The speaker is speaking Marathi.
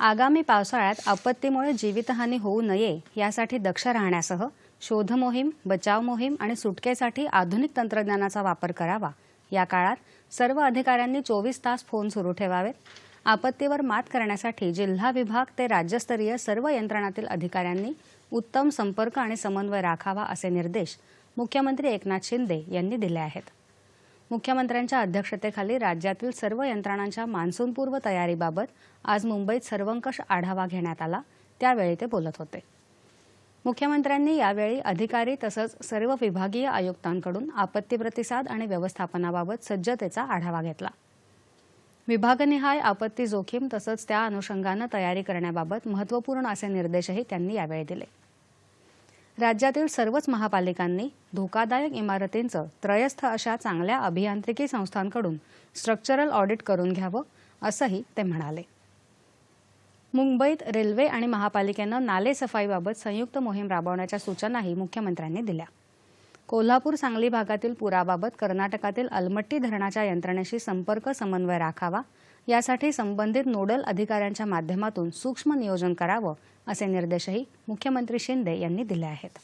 आगामी पावसाळ्यात आपत्तीमुळे जीवितहानी होऊ नये यासाठी दक्ष राहण्यासह शोध मोहीम बचाव मोहीम आणि सुटकेसाठी आधुनिक तंत्रज्ञानाचा वापर करावा. या काळात सर्व अधिकाऱ्यांनी चोवीस तास फोन सुरू ठेवावेत. आपत्तीवर मात करण्यासाठी जिल्हा विभाग ते राज्यस्तरीय सर्व यंत्रणातील अधिकाऱ्यांनी उत्तम संपर्क आणि समन्वय राखावा असे निर्देश मुख्यमंत्री एकनाथ शिंदे यांनी दिले आहेत. मुख्यमंत्र्यांच्या अध्यक्षतेखाली राज्यातील सर्व यंत्रणांच्या मान्सूनपूर्व तयारीबाबत आज मुंबईत सर्वंकष आढावा घेण्यात आला. त्यावेळी ते बोलत होते. मुख्यमंत्र्यांनी यावेळी अधिकारी तसंच सर्व विभागीय आयुक्तांकडून आपत्ती प्रतिसाद आणि व्यवस्थापनाबाबत सज्जतेचा आढावा घेतला. विभागनिहाय आपत्ती जोखीम तसंच त्या अनुषंगानं तयारी करण्याबाबत महत्त्वपूर्ण असे निर्देशही त्यांनी यावेळी दिले. राज्यातील सर्वच महापालिकांनी धोकादायक इमारतींचं त्रयस्थ अशा चांगल्या अभियांत्रिकी संस्थांकडून स्ट्रक्चरल ऑडिट करून घ्यावं असंही ते म्हणाले. मुंबईत रेल्वे आणि महापालिकेनं नाले सफाईबाबत संयुक्त मोहीम राबवण्याच्या सूचनाही मुख्यमंत्र्यांनी दिल्या. कोल्हापूर सांगली भागातील पुराबाबत कर्नाटकातील अलमट्टी धरणाच्या यंत्रणेशी संपर्क समन्वय राखावा यासाठी संबंधित नोडल अधिकाऱ्यांच्या माध्यमातून सूक्ष्म नियोजन करावं असे निर्देशही मुख्यमंत्री शिंदे यांनी दिले आहेत.